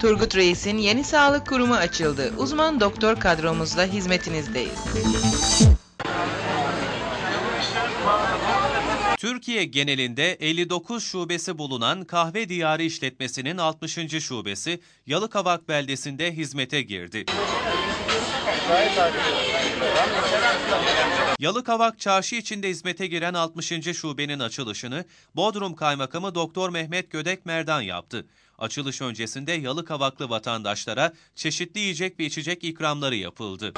Turgut Reis'in yeni sağlık kurumu açıldı. Uzman doktor kadromuzla hizmetinizdeyiz. Türkiye genelinde 59 şubesi bulunan Kahve Diyarı işletmesinin 60. şubesi Yalıkavak beldesinde hizmete girdi. Yalıkavak çarşı içinde hizmete giren 60. şubenin açılışını Bodrum Kaymakamı Doktor Mehmet Gödek Merdan yaptı. Açılış öncesinde Yalıkavaklı vatandaşlara çeşitli yiyecek ve içecek ikramları yapıldı.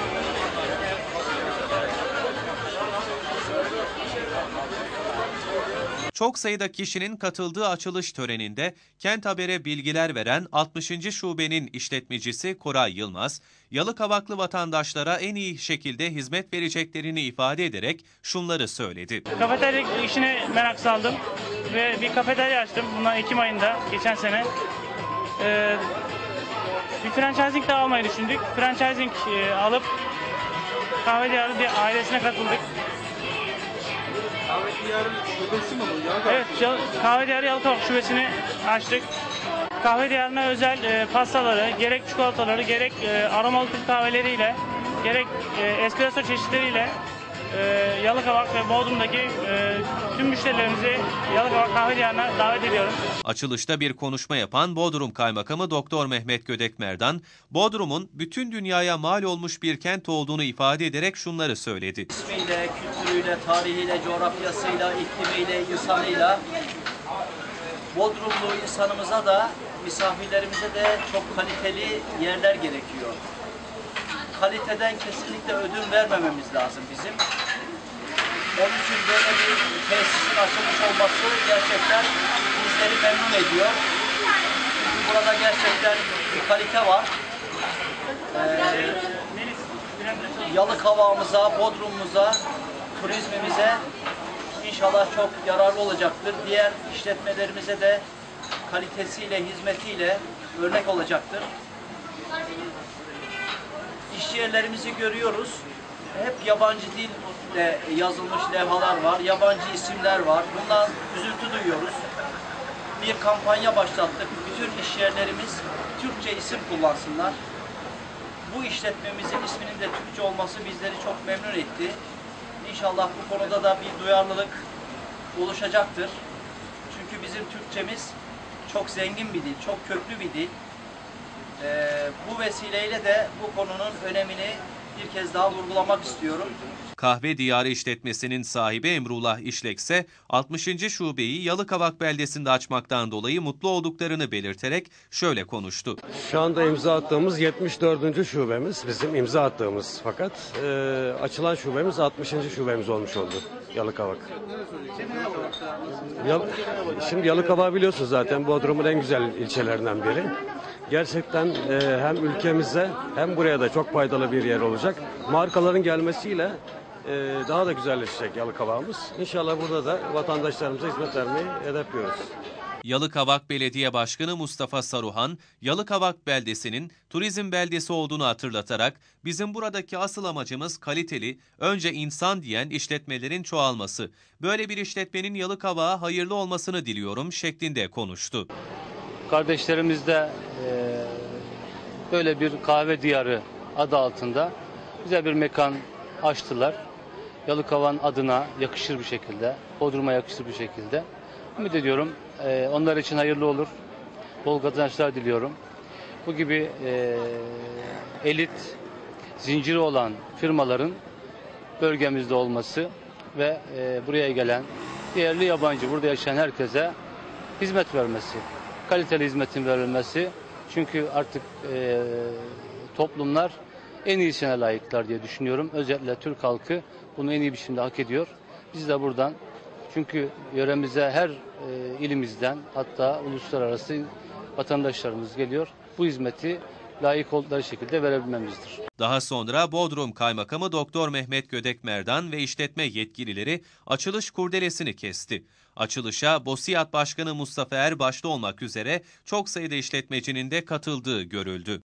Çok sayıda kişinin katıldığı açılış töreninde Kent Haber'e bilgiler veren 60. şubenin işletmecisi Koray Yılmaz, Yalıkavaklı vatandaşlara en iyi şekilde hizmet vereceklerini ifade ederek şunları söyledi. Kafeterya işine merak saldım ve bir kafeterya açtım. Bundan Ekim ayında geçen sene. Ee, bir franchising de almayı düşündük. Franchising e, alıp kahve diyarı ailesine katıldık. Evet, kahve diyarı Yalıkavak şubesini açtık. Kahve diyarına özel e, pastaları, gerek çikolataları, gerek e, aromalı Türk kahveleriyle, gerek e, espresso çeşitleriyle e, Yalıkavak ve Bodrum'daki e, tüm müşterilerimizi Yalıkavak kahve diyarına davet ediyorum. Açılışta bir konuşma yapan Bodrum Kaymakamı Doktor Mehmet Gödek Merdan, Bodrum'un bütün dünyaya mal olmuş bir kent olduğunu ifade ederek şunları söyledi. ismiyle, kültürüyle, tarihiyle, coğrafyasıyla, iklimiyle, insanıyla Bodrumlu insanımıza da, misafirlerimize de çok kaliteli yerler gerekiyor. Kaliteden kesinlikle ödün vermememiz lazım bizim. Onun için böyle bir tesisin açılmış olması gerçekten bizleri memnun ediyor. Çünkü burada gerçekten bir kalite var. Yalıkavağımıza, Bodrum'umuza, turizmimize inşallah çok yararlı olacaktır. Diğer işletmelerimize de kalitesiyle, hizmetiyle örnek olacaktır. İş yerlerimizi görüyoruz. Hep yabancı dille yazılmış levhalar var, yabancı isimler var. Bundan üzüntü duyuyoruz. Bir kampanya başlattık. Bütün iş yerlerimiz Türkçe isim kullansınlar. Bu işletmemizin isminin de Türkçe olması bizleri çok memnun etti. İnşallah bu konuda da bir duyarlılık oluşacaktır. Çünkü bizim Türkçemiz çok zengin bir dil, çok köklü bir dil. Ee, bu vesileyle de bu konunun önemini bir kez daha vurgulamak istiyorum. Kahve Diyarı işletmesinin sahibi Emrullah İşlek ise 60. şubeyi Yalıkavak beldesinde açmaktan dolayı mutlu olduklarını belirterek şöyle konuştu. Şu anda imza attığımız 74. şubemiz bizim imza attığımız fakat e, açılan şubemiz 60. şubemiz olmuş oldu Yalıkavak. Yal, şimdi Yalıkavak biliyorsunuz zaten Bodrum'un en güzel ilçelerinden biri. Gerçekten e, hem ülkemize hem buraya da çok faydalı bir yer olacak. Markaların gelmesiyle e, daha da güzelleşecek Yalıkavak'ımız. İnşallah burada da vatandaşlarımıza hizmet vermeyi hedefliyoruz. Yalıkavak Belediye Başkanı Mustafa Saruhan, Yalıkavak beldesinin turizm beldesi olduğunu hatırlatarak bizim buradaki asıl amacımız kaliteli, önce insan diyen işletmelerin çoğalması. Böyle bir işletmenin Yalıkavak'a hayırlı olmasını diliyorum şeklinde konuştu. Kardeşlerimiz de e, böyle bir kahve diyarı adı altında güzel bir mekan açtılar. Yalıkavan adına yakışır bir şekilde, Bodrum'a yakışır bir şekilde. Ümit ediyorum e, onlar için hayırlı olur. Bol kazançlar diliyorum. Bu gibi e, elit zinciri olan firmaların bölgemizde olması ve e, buraya gelen değerli yabancı, burada yaşayan herkese hizmet vermesi, kaliteli hizmetin verilmesi. Çünkü artık e, toplumlar en iyisine layıklar diye düşünüyorum. Özellikle Türk halkı bunu en iyi biçimde hak ediyor. Biz de buradan çünkü yöremize her e, ilimizden hatta uluslararası vatandaşlarımız geliyor. Bu hizmeti layık oldukları şekilde verebilmemizdir. Daha sonra Bodrum Kaymakamı Doktor Mehmet Gödek Merdan ve işletme yetkilileri açılış kurdelesini kesti. Açılışa BOSİAD Başkanı Mustafa Er başta olmak üzere çok sayıda işletmecinin de katıldığı görüldü.